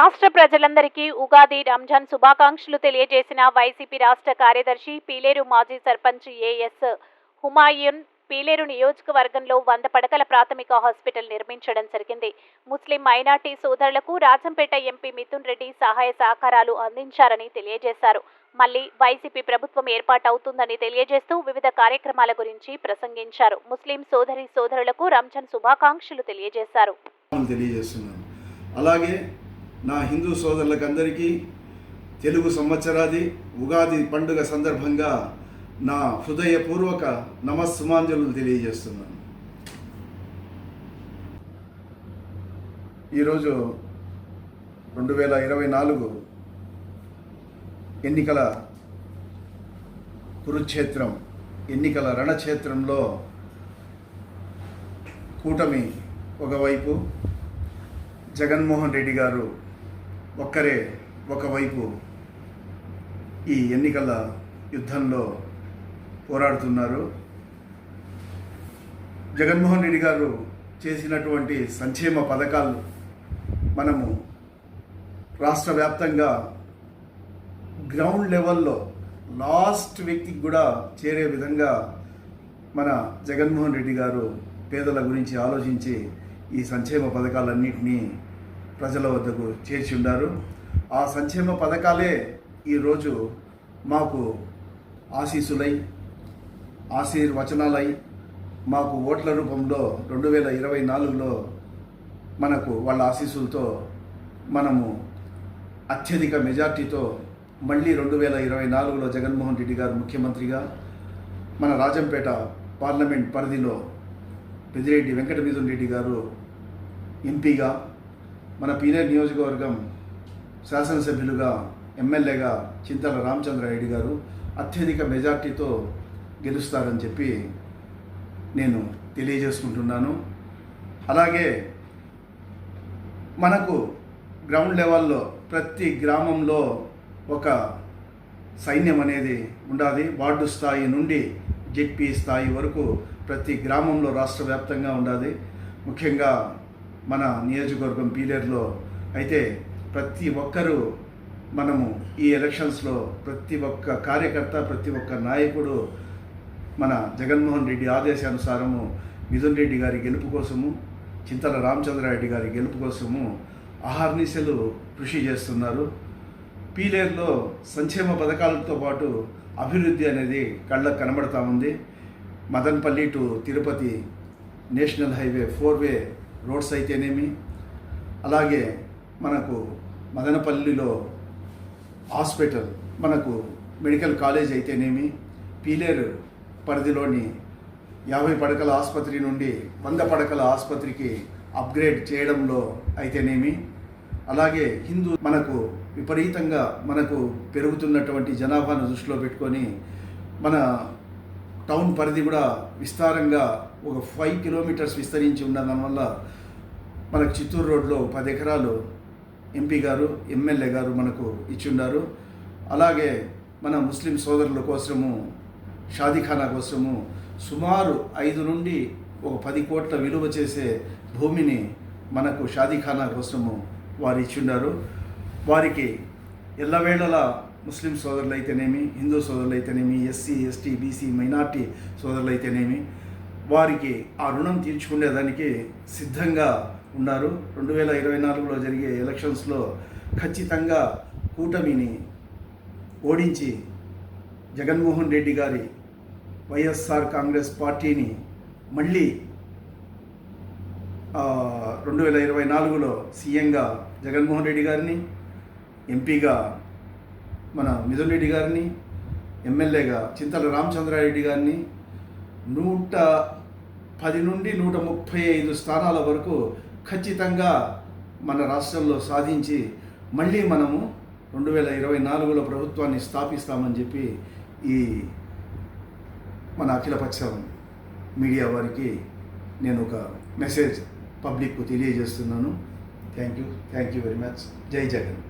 రాష్ట్ర ప్రజలందరికీ ఉగాది రంజాన్ శుభాకాంక్షలు తెలియజేసిన వైసీపీ రాష్ట్ర కార్యదర్శి పీలేరు మాజీ సర్పంచ్ ఏఎస్ హుమాయూన్ పీలేరు నియోజకవర్గంలో వంద పడకల ప్రాథమిక హాస్పిటల్ నిర్మించడం జరిగింది. ముస్లిం మైనార్టీ సోదరులకు రాజంపేట ఎంపీ మిథున్ రెడ్డి సహాయ సహకారాలు అందించారని తెలియజేశారు. మళ్ళీ వైసీపీ ప్రభుత్వం ఏర్పాటవుతుందని తెలియజేస్తూ వివిధ కార్యక్రమాల గురించి ప్రసంగించారు. ముస్లిం సోదరి సోదరులకు రంజాన్ శుభాకాంక్షలు తెలియజేశారు. అలాగే నా హిందూ సోదరులకందరికీ తెలుగు సంవత్సరాది ఉగాది పండుగ సందర్భంగా నా హృదయపూర్వక నమస్సుమాంజలు తెలియజేస్తున్నాను. ఈరోజు రెండు వేల ఇరవై నాలుగు ఎన్నికల కురుక్షేత్రం ఎన్నికల రణక్షేత్రంలో కూటమి ఒకవైపు జగన్మోహన్ రెడ్డి గారు ఒక్కరే ఒకవైపు ఈ ఎన్నికల యుద్ధంలో పోరాడుతున్నారు. జగన్మోహన్ రెడ్డి గారు చేసినటువంటి సంక్షేమ పథకాలు మనము రాష్ట్ర వ్యాప్తంగా గ్రౌండ్ లెవెల్లో లాస్ట్ వ్యక్తికి కూడా చేరే విధంగా మన జగన్మోహన్ రెడ్డి గారు పేదల గురించి ఆలోచించి ఈ సంక్షేమ పథకాలన్నింటినీ ప్రజల వద్దకు చేర్చి ఉన్నారు ఆ సంక్షేమ పథకాలే ఈరోజు మాకు ఆశీస్సులై ఆశీర్వచనాలై మాకు ఓట్ల రూపంలో రెండు వేల ఇరవై నాలుగులో మనకు వాళ్ళ ఆశీస్సులతో మనము అత్యధిక మెజార్టీతో మళ్ళీ రెండు వేల ఇరవై నాలుగులో జగన్మోహన్ రెడ్డి గారు ముఖ్యమంత్రిగా మన రాజంపేట పార్లమెంట్ పరిధిలో పెద్దిరెడ్డి వెంకటమిథున్ రెడ్డి గారు ఎంపీగా మన పీనేర్ నియోజకవర్గం శాసనసభ్యులుగా ఎమ్మెల్యేగా చింతల రామచంద్రారెడ్డి గారు అత్యధిక మెజార్టీతో గెలుస్తారని చెప్పి నేను తెలియజేసుకుంటున్నాను. అలాగే మనకు గ్రౌండ్ లెవెల్లో ప్రతి గ్రామంలో ఒక సైన్యం అనేది ఉండాలి. వార్డు స్థాయి నుండి జెడ్పీ స్థాయి వరకు ప్రతి గ్రామంలో రాష్ట్ర వ్యాప్తంగా ఉండాలి. ముఖ్యంగా మన నియోజకవర్గం పీలేరులో అయితే ప్రతి ఒక్కరూ మనము ఈ ఎలక్షన్స్లో ప్రతి ఒక్క కార్యకర్త ప్రతి ఒక్క నాయకుడు మన జగన్మోహన్ రెడ్డి ఆదేశానుసారము మిథున్ రెడ్డి గారి గెలుపు కోసము చింతల రామచంద్రారెడ్డి గారి గెలుపు కోసము అహర్నిశలు కృషి చేస్తున్నారు. పీలేరులో సంక్షేమ పథకాలతో పాటు అభివృద్ధి అనేది కళ్ళకు కనబడతా ఉంది. Madanapalle to Tirupati national highway four way roads అయితేనేమి అలాగే మనకు మదనపల్లిలో హాస్పిటల్ మనకు మెడికల్ కాలేజ్ అయితేనేమి పీలేరు పరిధిలోని యాభై పడకల ఆసుపత్రి నుండి వంద పడకల ఆసుపత్రికి అప్గ్రేడ్ చేయడంలో అయితేనేమి అలాగే హిందూ మనకు విపరీతంగా మనకు పెరుగుతున్నటువంటి జనాభాను దృష్టిలో పెట్టుకొని మన టౌన్ పరిధి కూడా విస్తారంగా ఒక ఫైవ్ కిలోమీటర్స్ విస్తరించి ఉండడం వల్ల మనకు చిత్తూరు రోడ్లో పది ఎకరాలు ఎంపీ గారు ఎమ్మెల్యే గారు మనకు ఇచ్చుండారు. అలాగే మన ముస్లిం సోదరుల కోసము షాదీఖానా కోసము సుమారు ఐదు నుండి ఒక పది కోట్ల విలువ చేసే భూమిని మనకు షాదీఖానా కోసము వారు ఇచ్చుండారు. వారికి ఎల్లవేళలా ముస్లిం సోదరులు అయితేనేమి హిందూ సోదరులు అయితేనేమి ఎస్సీ ఎస్టీ బీసీ మైనార్టీ సోదరులు అయితేనేమి వారికి ఆ రుణం తీర్చుకునేదానికి సిద్ధంగా ఉన్నారు. రెండు వేల ఇరవై నాలుగులో జరిగే ఎలక్షన్స్లో ఖచ్చితంగా కూటమిని ఓడించి జగన్మోహన్ రెడ్డి గారి వైఎస్ఆర్ కాంగ్రెస్ పార్టీని మళ్ళీ రెండు వేల ఇరవై నాలుగులో సీఎంగా జగన్మోహన్ రెడ్డి గారిని ఎంపీగా మన మిథున్ రెడ్డి గారిని ఎమ్మెల్యేగా చింతల రామచంద్రారెడ్డి గారిని నూట పది నుండి నూట ముప్పై ఐదు స్థానాల వరకు ఖచ్చితంగా మన రాష్ట్రంలో సాధించి మళ్ళీ మనము రెండు వేల ఇరవై నాలుగులో ప్రభుత్వాన్ని స్థాపిస్తామని చెప్పి ఈ మన అఖిలపక్షం మీడియా వారికి నేను ఒక మెసేజ్ పబ్లిక్కు తెలియజేస్తున్నాను. Thank you. Thank you very much. జై జగన్.